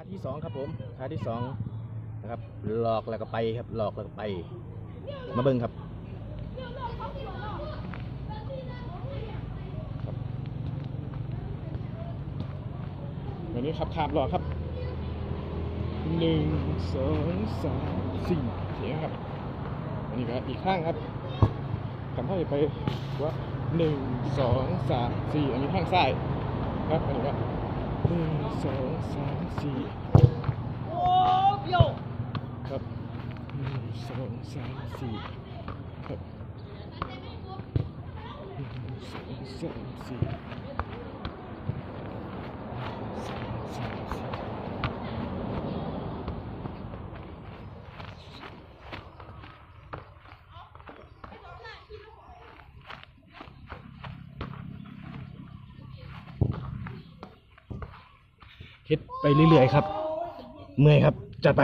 ท่าที่สองครับผมท่าที่สองนะครับหลอกแล้วก็ไปครับหลอกแล้วก็ไป มาเบิ้งครับครับวันนี้ขับขาบหลอกครับหนึ่งสองสามสี่เสียงครับอันนี้ก็อีกข้างครับขับเข้าไปว่าหนึ่งสองสามสี่อันนี้ข้างซ้ายครับอันนี้ก็ หนึ่งสองสามสี่โอ้ยครับหนึ่งสองสามสี่ครับหนึ่งสองสามสี่ เฮ็ดไปเรื่อยๆครับ เมื่อยครับ จะไป